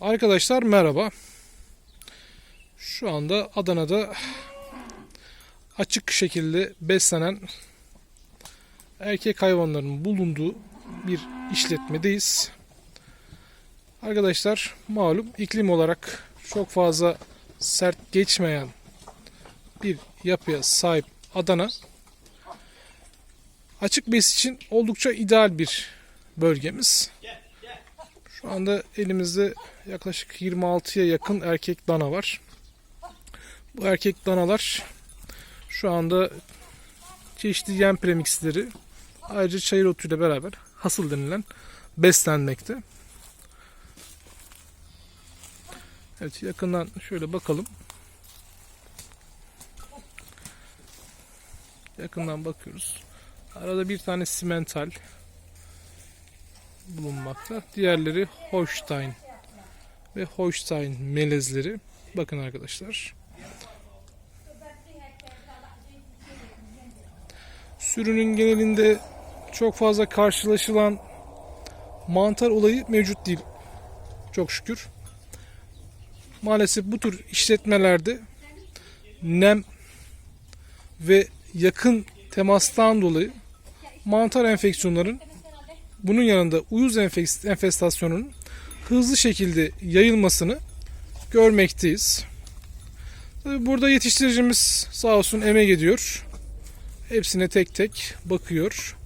Arkadaşlar merhaba. Şu anda Adana'da açık şekilde beslenen erkek hayvanların bulunduğu bir işletmedeyiz. Arkadaşlar malum iklim olarak çok fazla sert geçmeyen bir yapıya sahip Adana açık bes için oldukça ideal bir bölgemiz. Şu anda elimizde yaklaşık 26'ya yakın erkek dana var. Bu erkek danalar şu anda çeşitli yem premiksleri ayrıca çayır otuyla beraber hasıl denilen beslenmekte. Evet yakından şöyle bakalım. Yakından bakıyoruz. Arada bir tane simental bulunmakta. Diğerleri Holstein ve Holstein melezleri. Bakın arkadaşlar. Sürünün genelinde çok fazla karşılaşılan mantar olayı mevcut değil. Çok şükür. Maalesef bu tür işletmelerde nem ve yakın temastan dolayı mantar enfeksiyonların bunun yanında uyuz enfestasyonunun hızlı şekilde yayılmasını görmekteyiz. Tabii burada yetiştiricimiz sağ olsun emek ediyor. Hepsine tek tek bakıyor.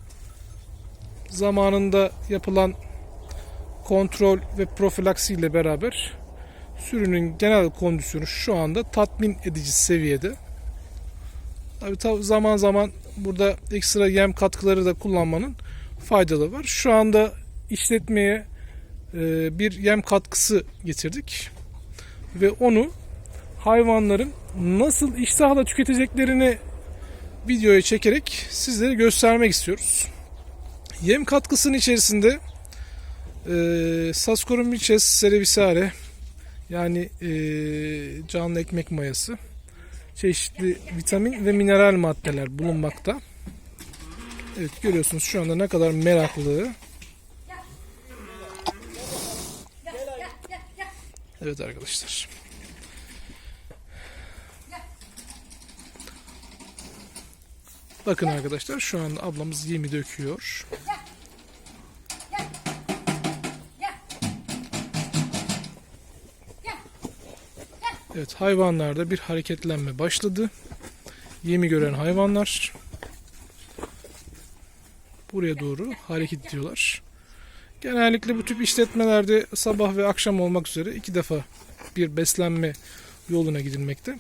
Zamanında yapılan kontrol ve profilaksi ile beraber sürünün genel kondisyonu şu anda tatmin edici seviyede. Tabii ta- zaman zaman burada ekstra yem katkıları da kullanmanın faydalı var. Şu anda işletmeye e, bir yem katkısı getirdik ve onu hayvanların nasıl iştahla tüketeceklerini videoya çekerek sizlere göstermek istiyoruz. Yem katkısının içerisinde e, Saccharomyces cerevisiae yani e, canlı ekmek mayası çeşitli vitamin ve mineral maddeler bulunmakta. Evet görüyorsunuz şu anda ne kadar meraklı. Evet arkadaşlar. Bakın arkadaşlar şu anda ablamız yemi döküyor. Evet hayvanlarda bir hareketlenme başladı. Yemi gören hayvanlar buraya doğru hareket ediyorlar. Genellikle bu tip işletmelerde sabah ve akşam olmak üzere iki defa bir beslenme yoluna gidilmekte.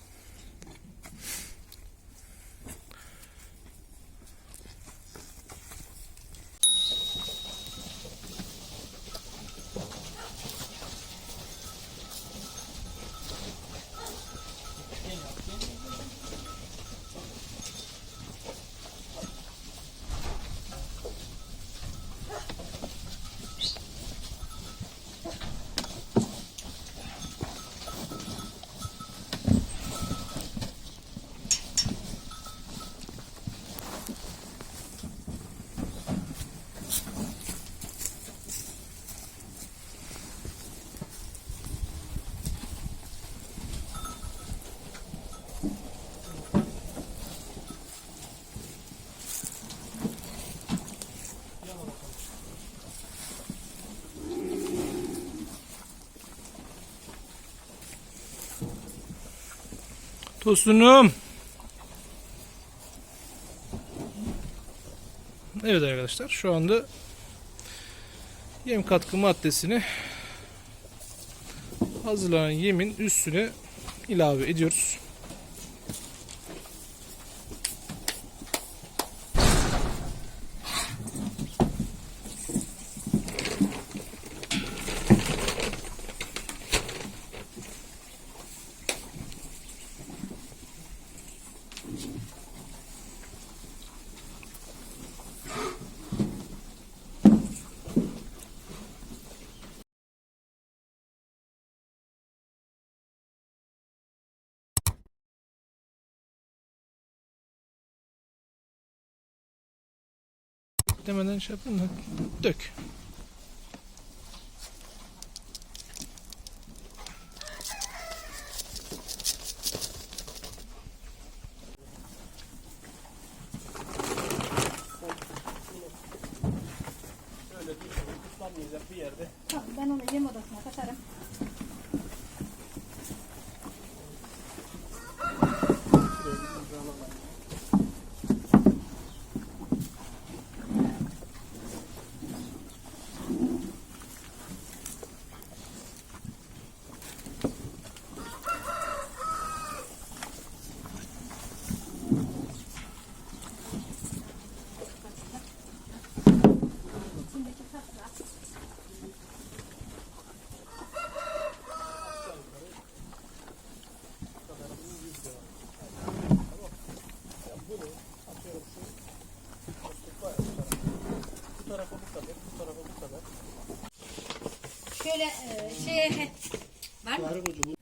Tosunum. Evet arkadaşlar şu anda yem katkı maddesini hazırlanan yemin üstüne ilave ediyoruz. beklemeden şey yapın da dök. bir yerde. Tamam, ben onu yem odasına katarım. Şuraya bir Şöyle e, şeye var mı? Tarık Hoca bu